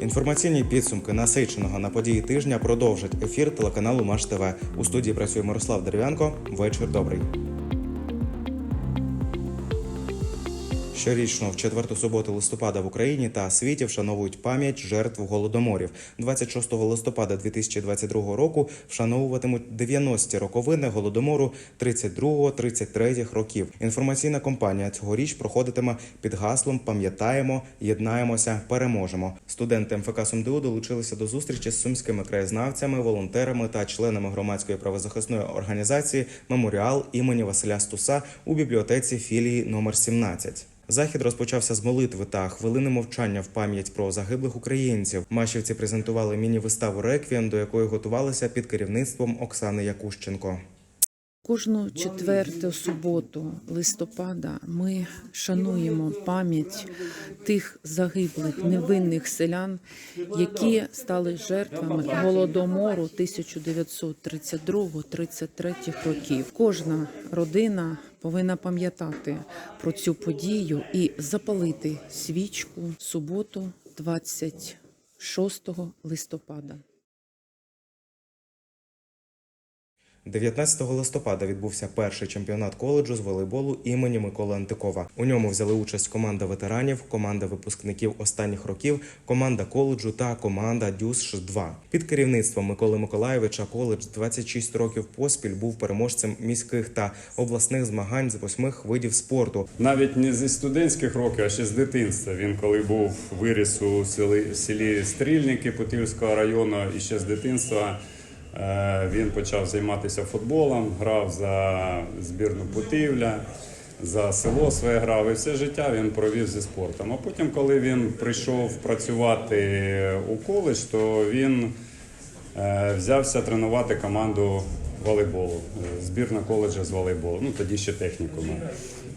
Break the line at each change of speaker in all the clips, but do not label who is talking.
Інформаційні підсумки насиченого на події тижня продовжить ефір телеканалу Маш ТВ. У студії працює Мирослав Дерев'янко. Вечір добрий. Щорічно в четверту суботу листопада в Україні та світі вшановують пам'ять жертв голодоморів. 26 листопада 2022 року вшановуватимуть 90-ті роковини голодомору 32-33 років. Інформаційна кампанія цьогоріч проходитиме під гаслом Пам'ятаємо, єднаємося, переможемо. Студенти МФК СумДУ долучилися до зустрічі з сумськими краєзнавцями, волонтерами та членами громадської правозахисної організації Меморіал імені Василя Стуса у бібліотеці філії номер 17. Захід розпочався з молитви та хвилини мовчання в пам'ять про загиблих українців. Машівці презентували міні-виставу Реквієм, до якої готувалися під керівництвом Оксани Якущенко.
Кожну четверту суботу листопада ми шануємо пам'ять тих загиблих невинних селян, які стали жертвами голодомору 1932-33 років. Кожна родина повинна пам'ятати про цю подію і запалити свічку суботу, 26 листопада.
19 листопада відбувся перший чемпіонат коледжу з волейболу імені Миколи Антикова. У ньому взяли участь команда ветеранів, команда випускників останніх років, команда коледжу та команда дюсш 2 Під керівництвом Миколи Миколаєвича коледж 26 років поспіль був переможцем міських та обласних змагань з восьмих видів спорту.
Навіть не зі студентських років, а ще з дитинства. Він коли був виріс у селі, селі Стрільники Путівського району, і ще з дитинства він почав займатися футболом, грав за збірну Путивля, за село своє грав. І все життя він провів зі спортом. А потім, коли він прийшов працювати у коледж, то він е, взявся тренувати команду волейболу, е, збірна коледжа з волейболу, ну тоді ще технікума.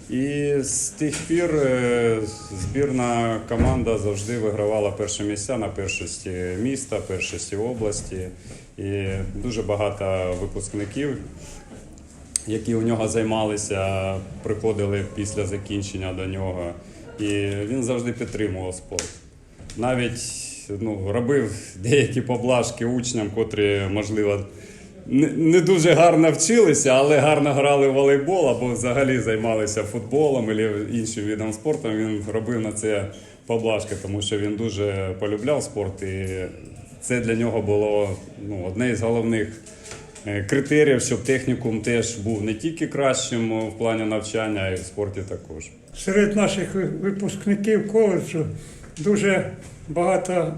І з тих пір е, збірна команда завжди вигравала перші місця на першості міста, першості області. І дуже багато випускників, які у нього займалися, приходили після закінчення до нього. І він завжди підтримував спорт. Навіть ну, робив деякі поблажки учням, котрі, можливо, не, дуже гарно вчилися, але гарно грали в волейбол або взагалі займалися футболом або іншим видом спорту. Він робив на це поблажки, тому що він дуже полюбляв спорт, і це для нього було ну, одне із головних е, критеріїв, щоб технікум теж був не тільки кращим в плані навчання, а й в спорті також.
Серед наших випускників коледжу дуже багато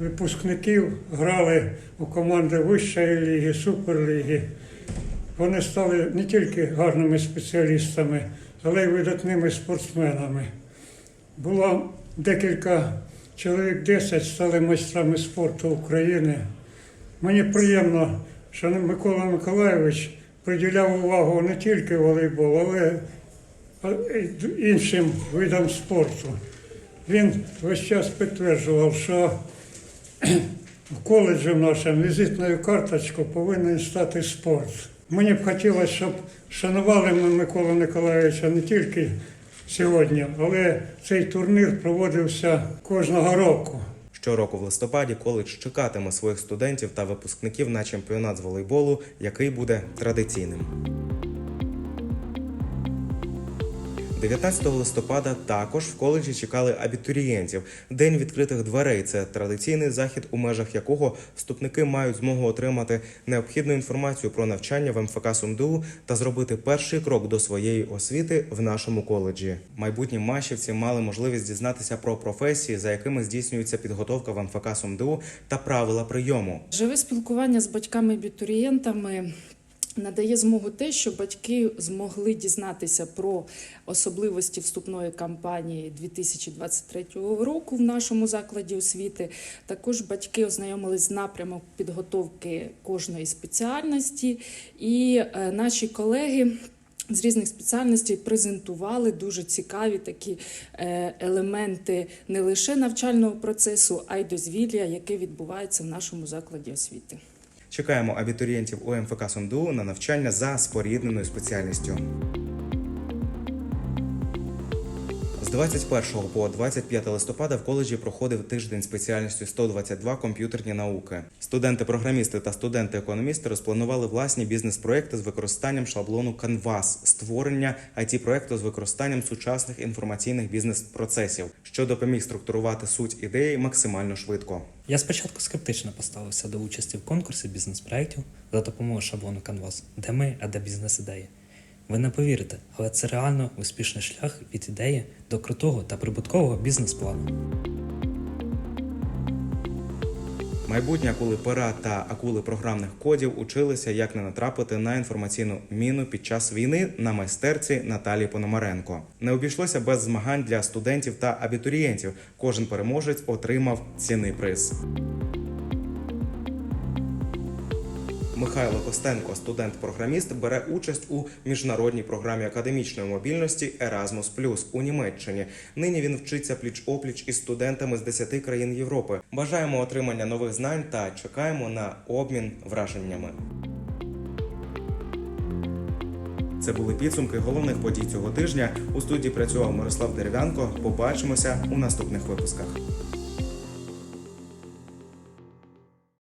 випускників грали у команди Вищої ліги, Суперліги. Вони стали не тільки гарними спеціалістами, але й видатними спортсменами. Було декілька чоловік 10 стали майстрами спорту України. Мені приємно, що Микола Миколайович приділяв увагу не тільки волейболу, але й іншим видам спорту. Він весь час підтверджував, що в коледжі нашому візитною карточкою повинен стати спорт. Мені б хотілося, щоб шанували ми Микола Миколаївича не тільки сьогодні, але цей турнір проводився кожного року.
Щороку в листопаді коледж чекатиме своїх студентів та випускників на чемпіонат з волейболу, який буде традиційним. 19 листопада також в коледжі чекали абітурієнтів. День відкритих дверей це традиційний захід, у межах якого вступники мають змогу отримати необхідну інформацію про навчання в МФК СумДУ та зробити перший крок до своєї освіти в нашому коледжі. Майбутні машівці мали можливість дізнатися про професії, за якими здійснюється підготовка в МФК СумДУ та правила прийому.
Живе спілкування з батьками-абітурієнтами надає змогу те, що батьки змогли дізнатися про особливості вступної кампанії 2023 року в нашому закладі освіти. Також батьки ознайомились з напрямом підготовки кожної спеціальності, і е, наші колеги. З різних спеціальностей презентували дуже цікаві такі е, елементи не лише навчального процесу, а й дозвілля, яке відбувається в нашому закладі освіти.
Чекаємо абітурієнтів у МФК СумДУ на навчання за спорідненою спеціальністю. 21 по 25 листопада в коледжі проходив тиждень спеціальністю 122 комп'ютерні науки. Студенти-програмісти та студенти-економісти розпланували власні бізнес-проекти з використанням шаблону Canvas, створення it проекту з використанням сучасних інформаційних бізнес-процесів, що допоміг структурувати суть ідеї максимально швидко.
Я спочатку скептично поставився до участі в конкурсі бізнес-проєктів за допомогою шаблону Canvas, де ми, а де бізнес-ідеї. Ви не повірите, але це реально успішний шлях від ідеї до крутого та прибуткового бізнес-плану.
Майбутні акули пера та акули програмних кодів училися, як не натрапити на інформаційну міну під час війни на майстерці Наталії Пономаренко. Не обійшлося без змагань для студентів та абітурієнтів. Кожен переможець отримав цінний приз. Михайло Костенко, студент-програміст, бере участь у міжнародній програмі академічної мобільності Erasmus у Німеччині. Нині він вчиться пліч-опліч із студентами з 10 країн Європи. Бажаємо отримання нових знань та чекаємо на обмін враженнями. Це були підсумки головних подій цього тижня. У студії працював Мирослав Дерев'янко. Побачимося у наступних випусках.